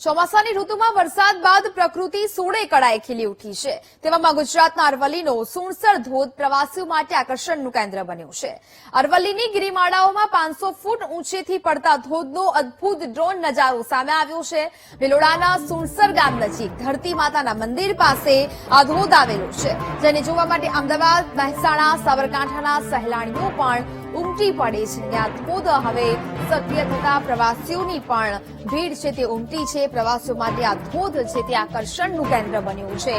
ચોમાસાની ઋતુમાં વરસાદ બાદ પ્રકૃતિ સોળે કળાએ ખીલી ઉઠી છે. તેવામાં ગુજરાતના અરવલ્લીનો સુણસર ધોધ પ્રવાસીઓ માટે આકર્ષણનું કેન્દ્ર બન્યું છે. અરવલ્લીની ગિરિમાળાઓમાં પાંચસો ફૂટ ઊંચેથી પડતા ધોધનો અદભુત ડ્રોન નજારો સામે આવ્યો છે. ભિલોડાના સુણસર ગામ નજીક ધરતી માતાના મંદિર પાસે આ ધોધ આવેલો છે. જેને જોવા માટે અમદાવાદ, મહેસાણા, સાબરકાંઠાના સહેલાણીઓ પણ ઉમટી પડે છે. આ ધોધ હવે સક્રિય થતા પ્રવાસીઓની પણ ભીડ છે તે ઉમટી છે. પ્રવાસીઓ માટે આ ધોધ છે તે આકર્ષણનું કેન્દ્ર બન્યું છે.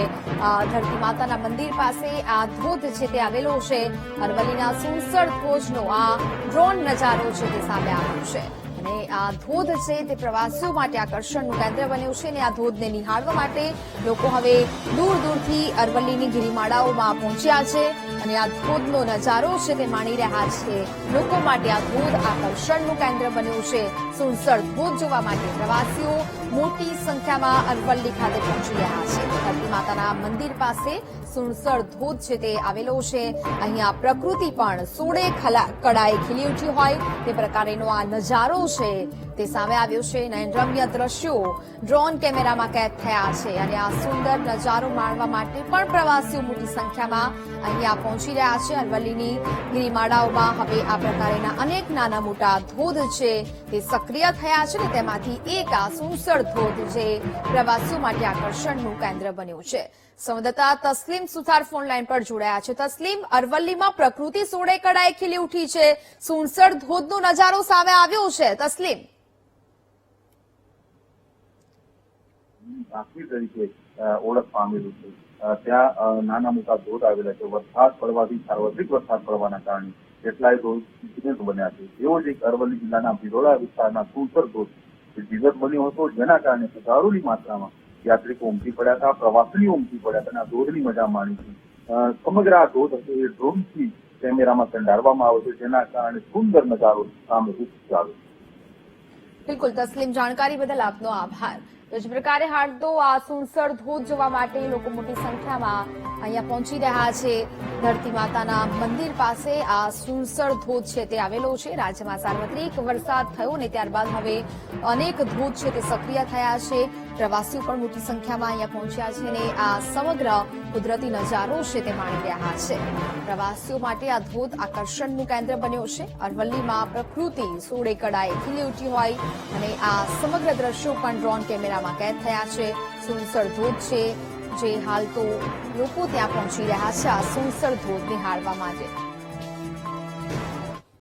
ધરતી માતાના મંદિર પાસે આ ધોધ છે તે આવેલો છે. અરવલ્લીના સુસળ ધોજનો આ ડ્રોન નજારો છે તે સામે આવ્યો છે. અને આ ધોધ છે તે પ્રવાસીઓ માટે આકર્ષણનું કેન્દ્ર બન્યું છે અને આ ધોધને નિહાળવા માટે લોકો હવે દૂર દૂરથી અરવલ્લીની ગિરિમાળાઓમાં પહોંચ્યા છે અને આ ધોધનો નજારો છે તે માણી રહ્યા છે. લોકો માટે આ ધોધ આકર્ષણનું કેન્દ્ર બન્યું છે. સુરસળ ધોધ જોવા માટે પ્રવાસીઓ મોટી સંખ્યામાં અરવલ્લી ખાતે પહોંચી રહ્યા છે. ધરતી માતાના મંદિર પાસે સુણસર ધોધ છે તે આવેલો છે. અહીંયા પ્રકૃતિ પણ સોળે કળાએ ખીલી ઉઠી હોય તે પ્રકારેનો આ નજારો છે. તે સામે આવ્યો છે નયનરમ્ય દ્રશ્યો. ડ્રોન કેમેરામાં કેદ થયા છે અને આ સુંદર નજારો માણવા માટે પણ પ્રવાસીઓ મોટી સંખ્યામાં અહીંયા પહોંચી રહ્યા છે. અરવલ્લીની ગિરિમાળાઓમાં હવે આ પ્રકારેના અનેક નાના મોટા ધોધ છે તે સક્રિય થયા છે ને તેમાંથી એક આ સુસળ ધોધ જે પ્રવાસીઓ માટે આકર્ષણનું કેન્દ્ર બન્યું છે. સંવાદદાતા તસ્લીમ સુથાર ફોન લાઈન પર જોડાયા છે. તસ્લીમ અરવલ્લીમાં પ્રકૃતિ સોળે કળાએ ખીલી ઉઠી છે. સુણસર ધોધનો નજારો સામે આવ્યો છે. તસ્લીમ. તરીકે ઓળખ પામેલું છે. ત્યાં નાના મોટા ધોધ આવેલા છે. વરસાદ પડવાથી સાર્વત્રિક વરસાદ પડવાના કારણે કેટલાય ધોધ બન્યા છે. એવો જ એક અરવલ્લી જિલ્લાના ભિલોડા વિસ્તારના સુરસર ધોધ વિગત બન્યો હતો, જેના કારણે હજારોની માત્રામાં યાત્રિકો ઉમટી પડ્યા હતા, પ્રવાસીઓ ઉમટી પડ્યા હતા અને આ ધોધની મજા માણી હતી. સમગ્ર આ ધોધ હતો એ ડ્રોનથી કેમેરામાં કંડારવામાં આવે છે, જેના કારણે સુંદર નજારો સામે રૂપ આવે બિલકુલ, તસ્લીમ જાણકારી બદલ આપનો આભાર. તો જે પ્રકારે હાડતો આ સુનસર ધોધ જોવા માટે લોકો મોટી સંખ્યામાં અહીંયા પહોંચી રહ્યા છે. ધરતી માતાના મંદિર પાસે આ સુનસર ધોધ છે તે આવેલો છે. રાજ્યમાં સાર્વત્રિક વરસાદ થયો ને ત્યારબાદ હવે અનેક ધોધ છે તે સક્રિય થયા છે. પ્રવાસીઓ પણ મોટી સંખ્યામાં અહીંયા પહોંચ્યા છે અને આ સમગ્ર કુદરતી નજારો છે તે માણી રહ્યા છે. પ્રવાસીઓ માટે આ ધોધ આકર્ષણનું કેન્દ્ર બન્યો છે. અરવલ્લીમાં પ્રકૃતિ સોળે કડાએ ખીલી ઉઠી હોય અને આ સમગ્ર દ્રશ્યો પણ ડ્રોન કેમેરામાં કેદ થયા છે. સુનસર ધોધ છે. જે હાલ તો લોકો ત્યાં પહોંચી રહ્યા છે. આ સુનસર ધોધ નિહાળવા માટે.